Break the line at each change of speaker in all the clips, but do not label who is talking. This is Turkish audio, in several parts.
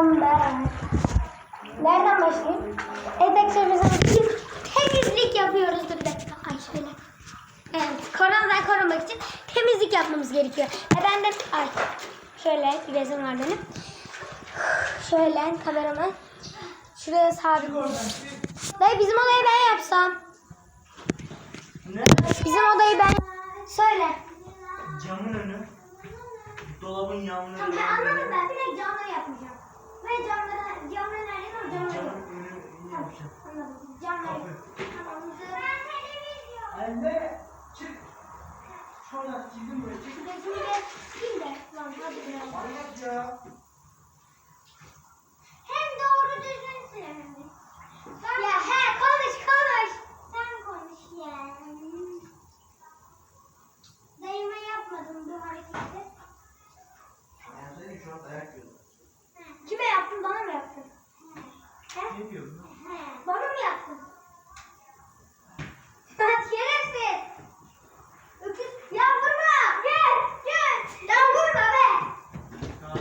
Kalamam ben. Nereden başlayayım? Evet arkadaşlar biz temizlik yapıyoruz. Dur bir dakika. Ay şöyle. Evet. Koronadan korunmak için temizlik yapmamız gerekiyor. E ben de ay şöyle bir var benim. Şöyle kameramı şuraya sabit Dayı bizim odayı ben yapsam.
Ne?
Bizim odayı ben söyle.
Camın önü. Dolabın yanları.
Tamam ben anladım ben. Bir de camları yapmayacağım. Ve camları, camları nerede o camları
yapacağım.
Anladım. Camları. Tamam. Ben televizyon.
Anne çık. Şuradan çizdim böyle çık.
Gözümü de sileyim de. Lan hadi biraz.
Manyak ya.
Hem doğru düzgün silemedim. Ya he konuş konuş. Sen konuş ya. Dayıma yapmadım bu hareketi.
Ben senin şu an dayak yiyorum.
Kime yaptın bana mı yaptın? He?
Ne diyorsun?
Bana mı yaptın? Lan şerefsiz. Öküz. Ya vurma. Gel gel. Ya vurma be.
Ha.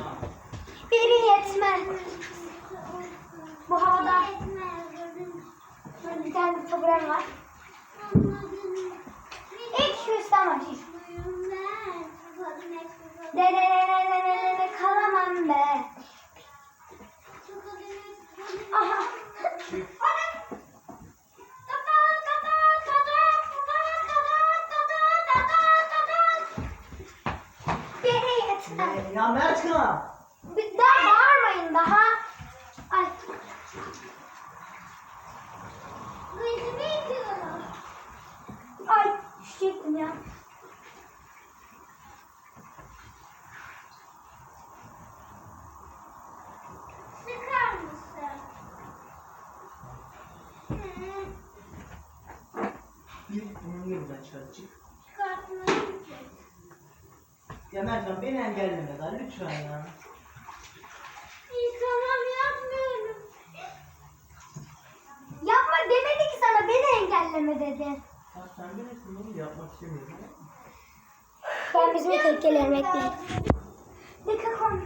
Biri yetmez. Bu havada şöyle bir tane taburem var. İlk şu üstten başlayayım. De de de de de de de de kalamam be. Aha. Ana. Tata, tata, tata, tata, tata, tata, tata, tata. Biri yetmez.
Ne? Ya Mertkan.
Bir daha bağırmayın daha. Ay. Gözümü yıkıyorum. Ay düşecektim ya. Sıkar mısın? Hı,
Bir bunu niye buradan çıkar çık.
Çıkartmayayım ki.
Ya Mertkan beni engelleme daha lütfen ya.
Yıkamam yapmıyorum. Yapma demedi ki sana beni engelleme dedi.
Ya sen bilirsin bunu yapmak istemiyorum.
Ben bizim tekkeleri bekleyin. Dikkat koy.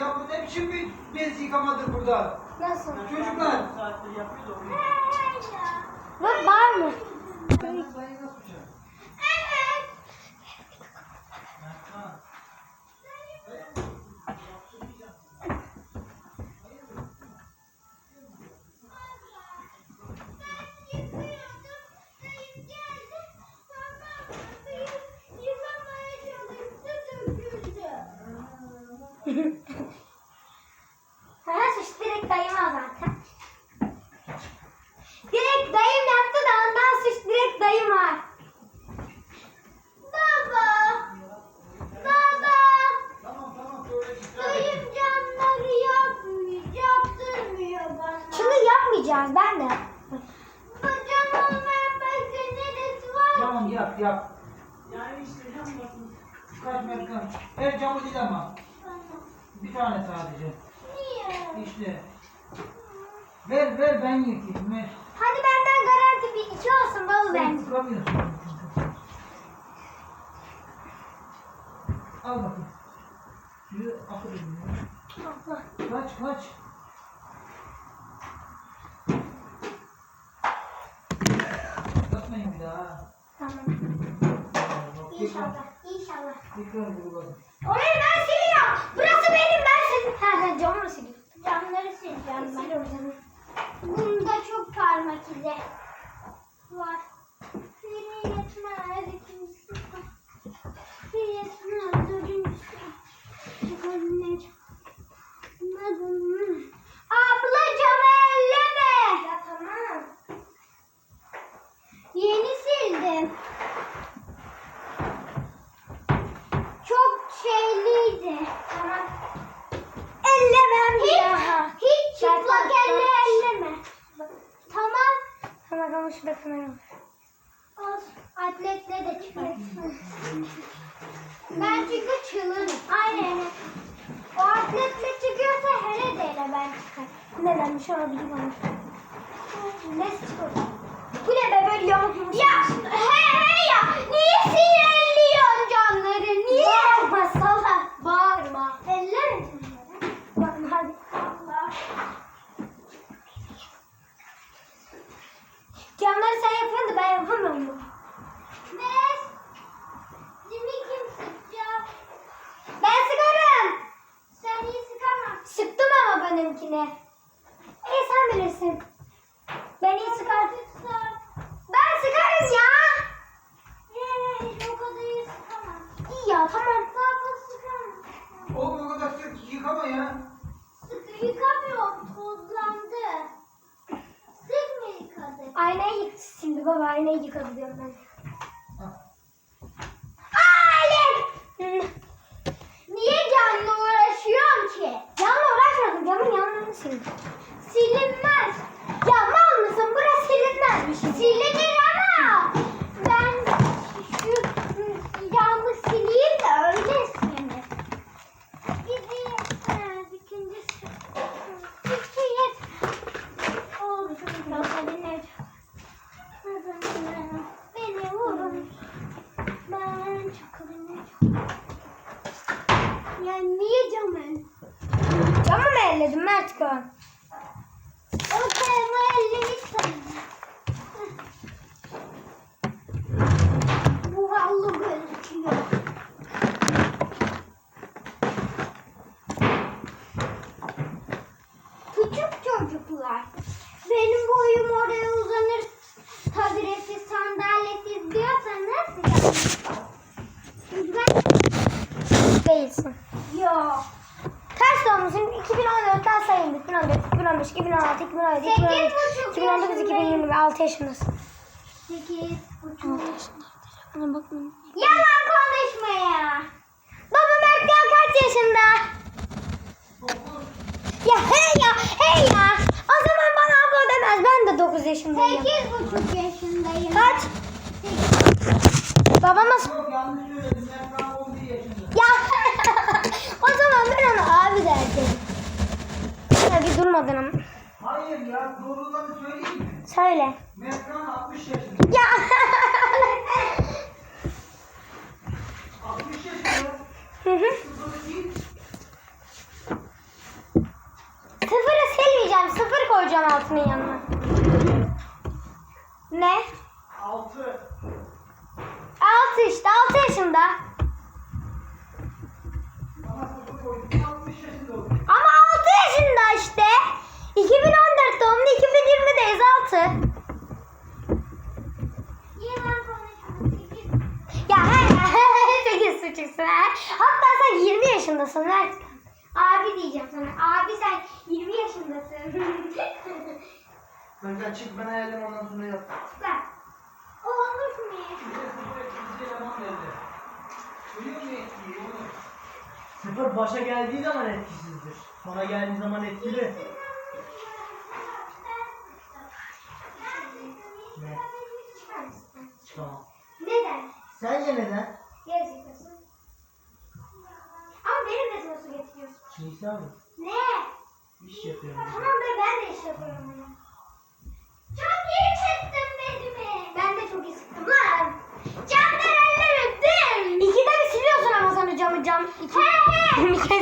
Ya bu ne biçim bir bez yıkamadır burada?
Nasıl?
Çocuklar.
Saattir yapıyor da onu.
Bak var mı?
Ben nasıl yapacağım?
Evet.
Mertkan.
Ha suç direkt dayıma zaten. Direkt dayım yaptı da ondan suç direkt dayıma. Baba. Baba.
Tamam tamam böyle ısrar
Dayım
etme.
camları yapmıyor, yaptırmıyor bana. Şunu yapmayacağız ben de. Cam olmayan başka neresi var?
Tamam yap yap.
Yani işte cam bakın.
Kaç Mertkan. Her camı değil ama. Bir tane sadece.
Niye?
İşte. Ver ver ben yıkayayım ver.
Hadi benden garanti bir iki olsun baba ben.
sıkamıyorsun. Al bakayım. Suyu akı dedim ya.
Allah.
Kaç kaç. Yapmayın bir daha.
Tamam. İnşallah. İnşallah.
Tekrar vuralım.
Orayı ben siliyorum. Burası benim ben sil. Ha ha camı siliyorum. Camları sileceğim ben. Siliyorum Bunda çok parmak izi var. Biri yetmez. ikincisi. Biri yetmez. Dördüncüsü var. Bakalım Abla
6 yaşındasın. 8 buçuk. 6 yaşında. Bana bakma. Yalan konuşma ya. Baba Mert ya kaç yaşında? Ya hey ya hey ya. O zaman bana abla demez. Ben de 9 yaşındayım. 8 buçuk yaşındayım. Kaç? Baba nasıl?
Yok yanlış söyledim. Ben daha 11 yaşında.
Ya o zaman ben ona abi derdim. Ya bir durmadın ama.
Hayır ya mi?
Söyle.
Mevkan 60 yaşında.
Ya
60 yaşında.
Hı hı.
Sıfırı
silmeyeceğim. Sıfır koyacağım altının yanına. Ne?
6.
6 işte 6 yaşında.
Ama sıfır koydum. 60 yaşında oldu.
Ama 6 yaşında işte. 2014 doğumlu 2020'deyiz 6. Ya he 8 suçuksun ha. Hatta sen 20 yaşındasın Mert. Abi diyeceğim sana. Abi sen 20 yaşındasın.
Kanka çık ben ayarlayayım ondan sonra yap.
Bak. Olmuş mu?
Sıfır başa geldiği zaman etkisizdir. Sona geldiği zaman etkili. Ne? Tamam.
Neden?
Sence neden?
Gerizekalı. Ama benim de nasıl getiriyorsun?
Neyse abi.
Ne?
İş yapıyorum.
Tamam be ben de iş yapıyorum bunu. Çok iyi sıktın bezimi. Ben de çok iyi sıktım lan. Camdan eller öptüm. İkide bir siliyorsun ama sana camı cam. İki. He he. He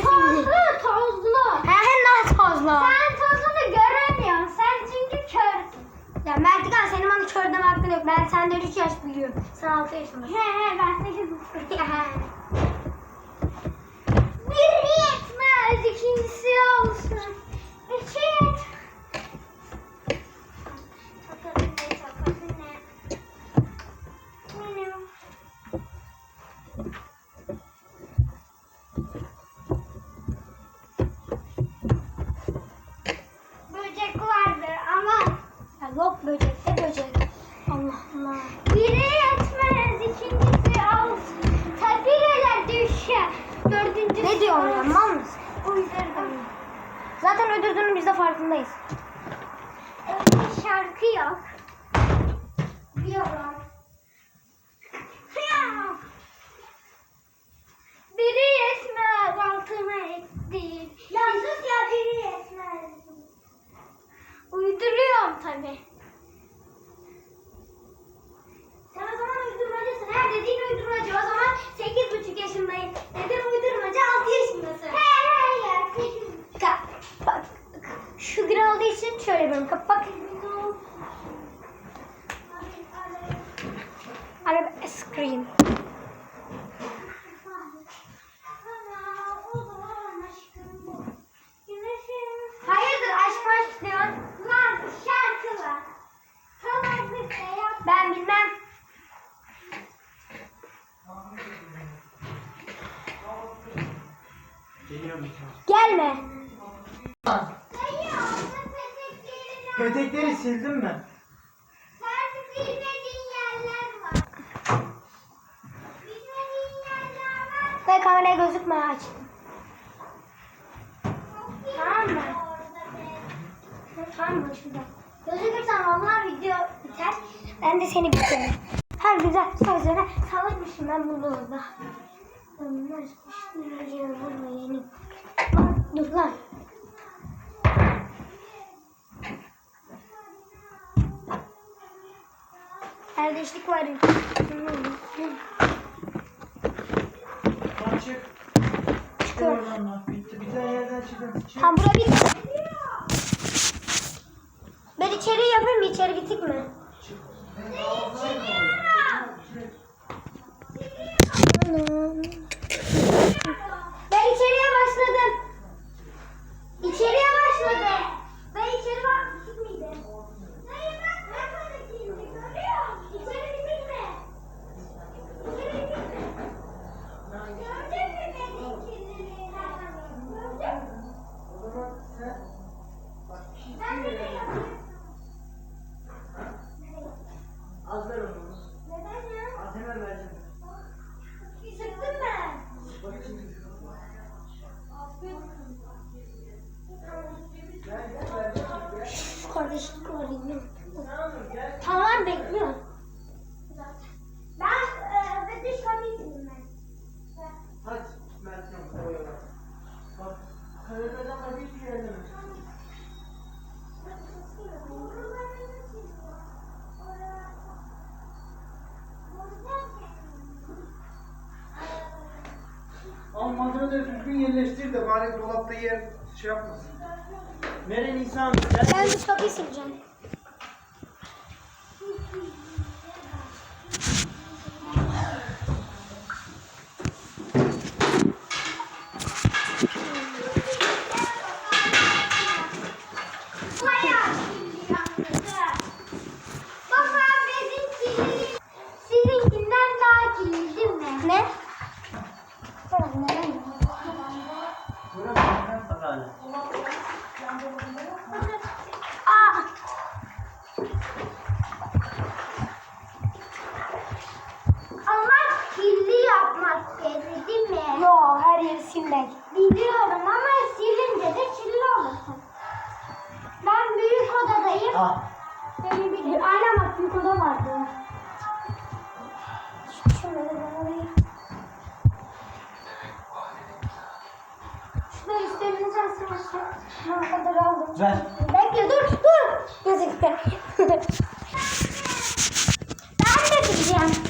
he ne tozlu? Sen tozunu göremiyorsun. Sen çünkü körsün. Ya Mertikan senin bana hakkın yok. Ben senden 3 yaş biliyorum. Sen 6 yaşındasın. He he ben 8 Biri yetmez. ikincisi olsun. İki yet. Takalım ne takalım ne. Benim. Böcek vardır ama yok böcek de böcek. Allah Allah. Biri yetmez, ikincisi olsun. Tabireler düşer. Dördüncüsü Ne diyorsun ya mal mısın? Uydurdum. Zaten öldürdüğünün biz de farkındayız. Öyle bir şarkı yok. Biliyorum. Biri yetmez altına ettin. Ya sus ya biri yetmez. Uyduruyorum tabi. Sen o zaman uydurmacısın. Her dediğin uydurmacı. O zaman sekiz buçuk yaşındayım. Neden uydurmacı? Altı yaşındasın. He ya. Ka bak. Şu gün olduğu için şöyle yapıyorum. Kap bak. Araba screen.
Geliyorum.
Gelme.
Petekleri sildim ben.
Sen bilmediğin yerler var. Bilmediğin yerler var.
Ve kameraya gözükme aç. Tamam mı? Tamam mı şurada? Gözükürsen vallahi video biter. Ben de seni bitiririm. Her güzel sözlere salakmışım ben bunu orada. Onlar şimdi vurma yeni. Lan dur lan. Kardeşlik var.
Tamam çık. Çık oradan lan. Bitti. Bir tane yerden çıkın. Çık.
Tam bura bit. Ben içeri yapayım mı? İçeri bitik mi? Ben içeriye başladım. İçeriye başladım. Ben içeri bak. Bitik miydi?
Dayı bak ne kadar kirli görüyor musun? İçeri bitik mi? İçeri bitik mi? Gördün mü benim kirliliğimi? Gördün mü?
O zaman sen bak
Ben de de yapayım.
az ver onu.
Neden ya?
Az hemen vereceğim.
Sıktın mı?
Bak şimdi. Gel gel vereceğim. Gel.
Kardeşlik var yine.
Tamam gel.
Tamam bekliyorum.
Ben e, ve dış komisyonum ben.
Hadi Mert'im koyuyorlar. Bak kaloriden bak hiçbir şey elleme. Malzemeleri düzgün yerleştir de bari dolapta yer şey yapmasın. Veren insan gel.
Ben bir kapıyı sileceğim.
Sizinkinden daha kirli değil mi?
Ne? Tamam neden?
Ama kirli yapmak dedi değil mi?
Yo her yeri silmek.
Biliyorum ama
o kadar aldım.
Ver.
Bekle dur dur. Gözükte. ben de sileceğim.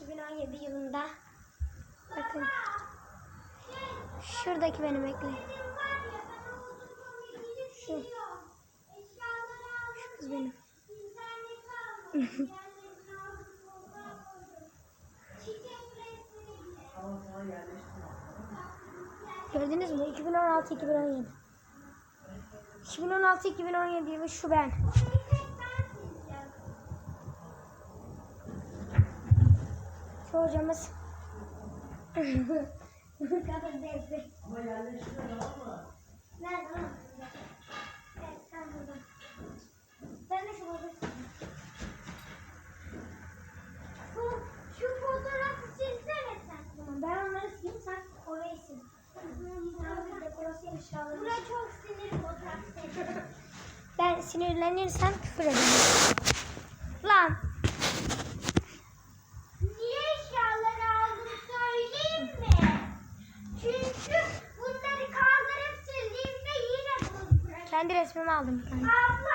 2017 yılında bakın şuradaki beni bekle. Şu. Şu kız benim.
Gördünüz mü? 2016-2017. 2016-2017 yılı şu ben. Şu hocamız. Kafa bezdi.
Ama yerleşti tamam mı?
Şu buradasın.
Şu fotoğrafı
ben onları sileyim sen orayı
çok sinir fotoğraf
Ben sinirlenirsem küfür ederim. resmimi aldım bir.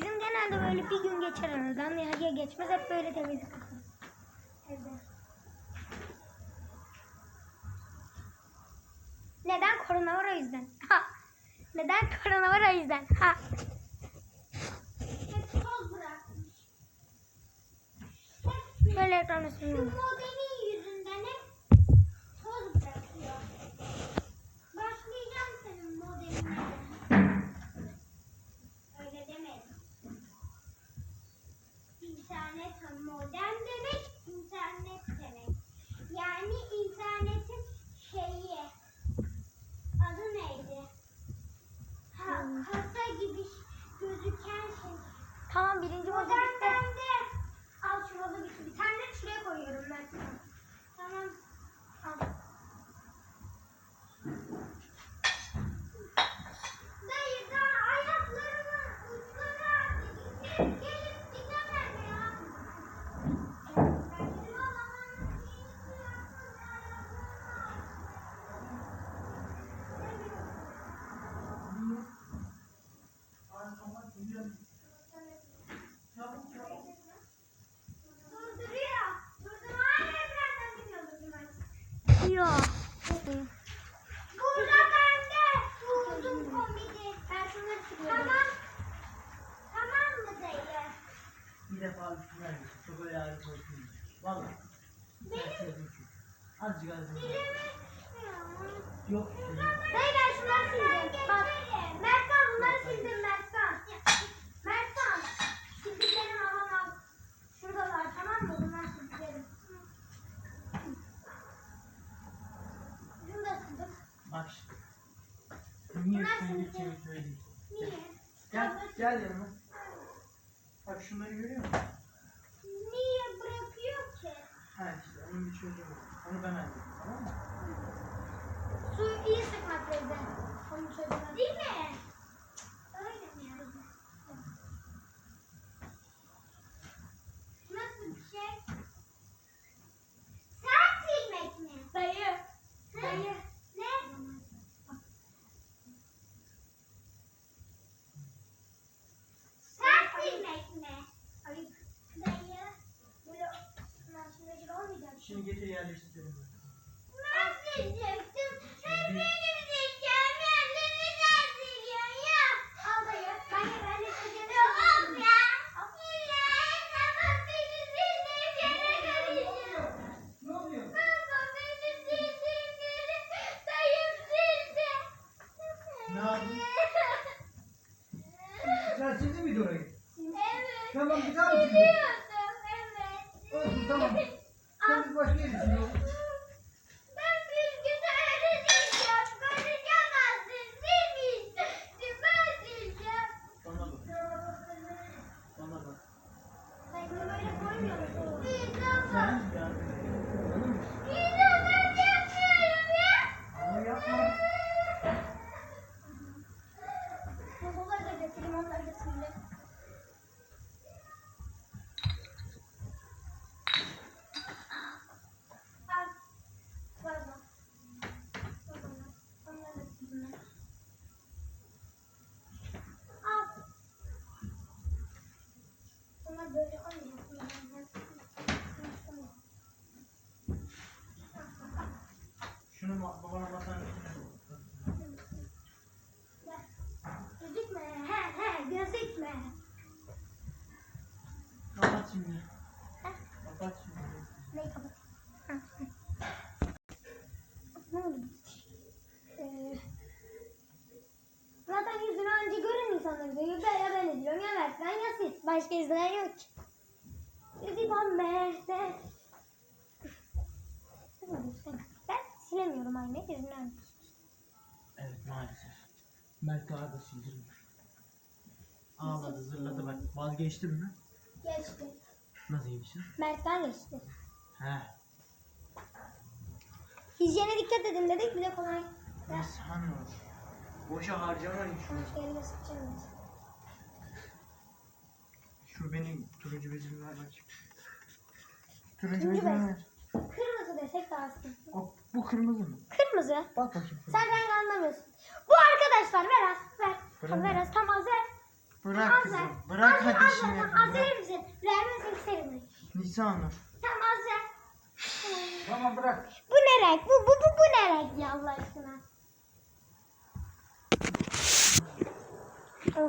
Bizim genelde böyle bir gün geçer aradan ya geçmez hep böyle temizlik yaparız. Evde. Neden korona var o yüzden? Ha. Neden korona var o yüzden? Ha. Böyle ekranı
sunuyorum. Valla. Azıcık azıcık. Yok.
Dayı ben şunları sildim. Bak. Mertcan bunları sildim Mertcan. Mertcan. Sildiklerim aman al. Şuradalar tamam mı? Bunlar sildiklerim.
Şunu da sildim.
Bak şimdi. Niye Bunlar sen git sildiklerim.
Niye?
Gel, gel yanıma. Tamam gider misin?
Evet.
Olsun tamam. Sen bir gidiyorsun.
Şunu babana masanın üstüne koy.
Gözükme. He he gözükme.
Kapat şimdi. Kapat şimdi.
Neyi kapat? Ha. Ne oldu? Ee, zaten yüzünü önce görün insanlar diyor. Ya ben ne diyorum ya Mert ben ya siz. Başka izleyen yok ki. Dedi ben Mehmet. Ben silemiyorum aynı yüzünü önce.
Evet maalesef. Mert daha da sildirmiyor. Ağladı zırladı bak. Vazgeçtin mi?
Geçti.
Nasıl geçtin?
Mert'ten geçti.
He.
Hijyene dikkat edin dedik bir de kolay.
Ne sanıyor? Boşa harcamayın şunu.
Yere sıkacağım.
Şu benim turuncu bezimi ver bakayım. Turuncu bezimi
bez.
ver.
Kırmızı desek daha sıkıntı.
O, bu kırmızı mı?
Kırmızı.
Bak bakayım.
Sen renk anlamıyorsun. Bu arkadaşlar ver az ver.
Bırak.
Tamam, ver az tam az ver.
Bırak
Az
kızım.
ver.
Bırak
az
hadi
az
işini. yapın,
Az verir misin? Vermezsen isterim.
Nisanur.
Tamam az ver.
Tamam bırak.
Bu ne renk? Bu bu bu bu ne renk ya Allah aşkına? Oh,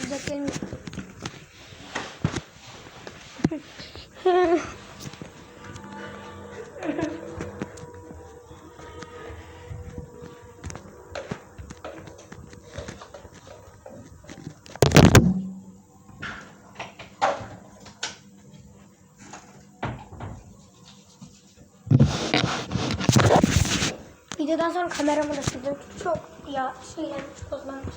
sıcak gelmiyor. Videodan sonra kameramı da sildim. Çok ya şeyler tozlanmış.